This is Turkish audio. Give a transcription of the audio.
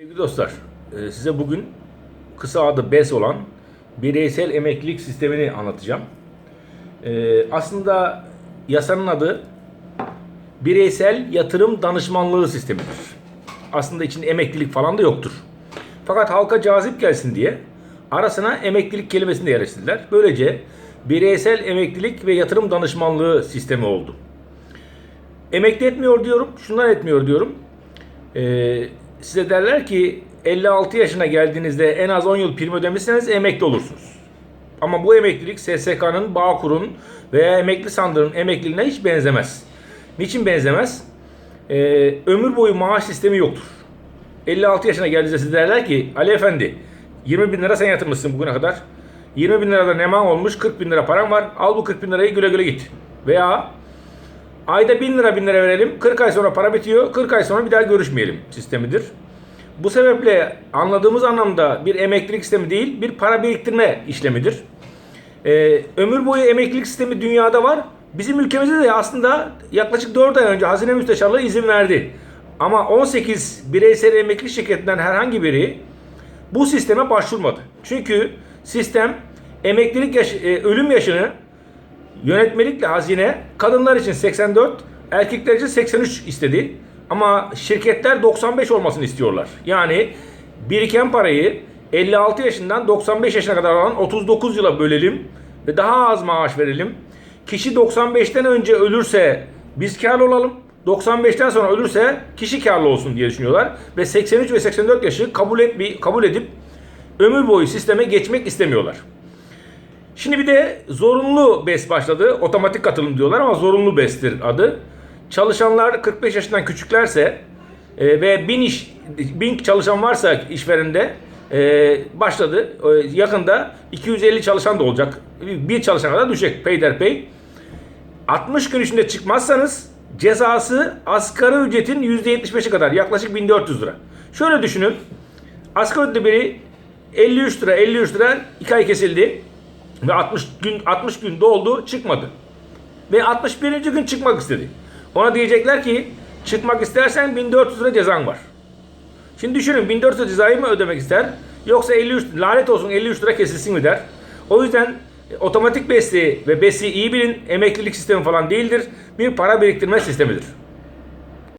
Sevgili dostlar, e, size bugün kısa adı BES olan bireysel emeklilik sistemini anlatacağım. E, Aslında yasanın adı bireysel yatırım danışmanlığı sistemidir. Aslında içinde emeklilik falan da yoktur. Fakat halka cazip gelsin diye arasına emeklilik kelimesini de yerleştirdiler. Böylece bireysel emeklilik ve yatırım danışmanlığı sistemi oldu. Emekli etmiyor diyorum, şundan etmiyor diyorum. Ee, size derler ki 56 yaşına geldiğinizde en az 10 yıl prim ödemişseniz emekli olursunuz. Ama bu emeklilik SSK'nın, Bağkur'un veya emekli sandığının emekliliğine hiç benzemez. Niçin benzemez? Ee, ömür boyu maaş sistemi yoktur. 56 yaşına geldiğinizde size derler ki Ali Efendi 20 bin lira sen yatırmışsın bugüne kadar. 20 bin lirada neman olmuş 40 bin lira param var. Al bu 40 bin lirayı güle güle git. Veya Ayda 1000 lira 1000 lira verelim. 40 ay sonra para bitiyor. 40 ay sonra bir daha görüşmeyelim sistemidir. Bu sebeple anladığımız anlamda bir emeklilik sistemi değil, bir para biriktirme işlemidir. Ee, ömür boyu emeklilik sistemi dünyada var. Bizim ülkemizde de aslında yaklaşık 4 ay önce Hazine Müsteşarlığı izin verdi. Ama 18 bireysel emeklilik şirketinden herhangi biri bu sisteme başvurmadı. Çünkü sistem emeklilik yaş- e, ölüm yaşını Yönetmelikle hazine kadınlar için 84, erkekler için 83 istedi. Ama şirketler 95 olmasını istiyorlar. Yani biriken parayı 56 yaşından 95 yaşına kadar olan 39 yıla bölelim ve daha az maaş verelim. Kişi 95'ten önce ölürse biz karlı olalım. 95'ten sonra ölürse kişi karlı olsun diye düşünüyorlar ve 83 ve 84 yaşı kabul et kabul edip ömür boyu sisteme geçmek istemiyorlar. Şimdi bir de zorunlu BES başladı. Otomatik katılım diyorlar ama zorunlu BES'tir adı. Çalışanlar 45 yaşından küçüklerse e, ve 1000 iş 1000 çalışan varsa işverende e, başladı. E, yakında 250 çalışan da olacak. Bir çalışana kadar düşecek peyderpey. 60 gün içinde çıkmazsanız cezası asgari ücretin %75'i kadar yaklaşık 1400 lira. Şöyle düşünün. Asgari ücretli biri 53 lira 53 lira 2 ay kesildi ve 60 gün 60 gün doldu çıkmadı. Ve 61. gün çıkmak istedi. Ona diyecekler ki çıkmak istersen 1400 lira cezan var. Şimdi düşünün 1400 lira cezayı mı ödemek ister yoksa 53 lanet olsun 53 lira kesilsin mi der. O yüzden e, otomatik besi ve besi iyi bilin emeklilik sistemi falan değildir. Bir para biriktirme sistemidir.